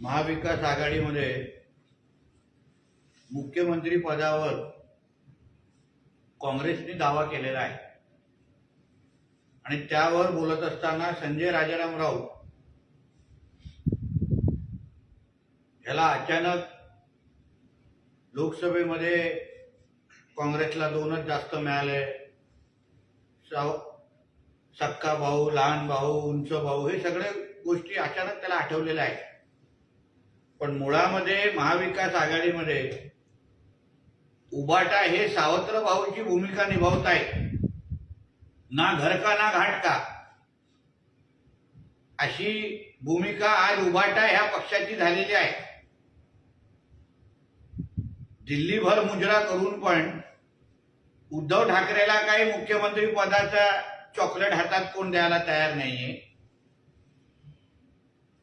महाविकास आघाडीमध्ये मुख्यमंत्री पदावर काँग्रेसने दावा केलेला आहे. आणि त्यावर बोलत असताना संजय राजाराम राऊत याला अचानक लोकसभेमध्ये काँग्रेसला दोनच जास्त मिळाले. सक्का भाऊ लहान भाऊ उंच भाऊ हे सगळे गोष्टी अचानक त्याला आठवलेल्या आहेत. पण मुळामध्ये महाविकास आघाडीमध्ये उबाटा हे सावत्र भाऊची भूमिका निभावत आहेत ना घर का ना घाट का अशी भूमिका आज उबाटा ह्या पक्षाची झालेली आहे. दिल्लीभर मुजरा करून पण उद्धव ठाकरेला काही मुख्यमंत्री पदाचा चॉकलेट हातात कोण द्यायला तयार नाहीये.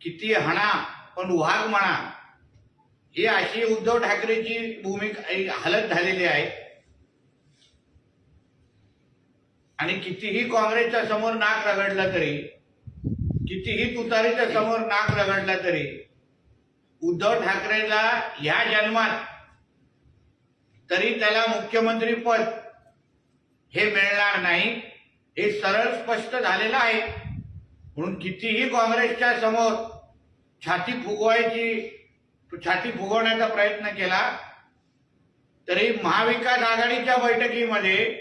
किती हणा पण वाघ म्हणा ही अशी उद्धव ठाकरेची भूमिका हालत झालेली आहे. आणि कितीही काँग्रेसच्या समोर नाक रगडलं तरी कितीही तुतारीच्या समोर नाक रगडलं तरी उद्धव ठाकरेला ह्या जन्मात तरी त्याला मुख्यमंत्री पद हे मिळणार नाही हे सरळ स्पष्ट झालेलं आहे. म्हणून कितीही काँग्रेसच्या समोर छाती फुगवायची छाती फुगवण्याचा प्रयत्न केला तरी महाविकास आघाडीच्या बैठकीमध्ये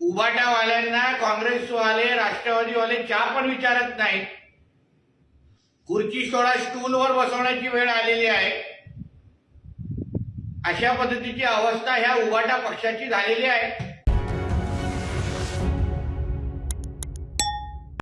उबाटावाल्यांना काँग्रेसवाले राष्ट्रवादीवाले चा पण विचारत नाहीत. खुर्ची सोडा स्टूलवर बसवण्याची वेळ आलेली आहे. अशा पद्धतीची अवस्था ह्या उबाटा पक्षाची झालेली आहे.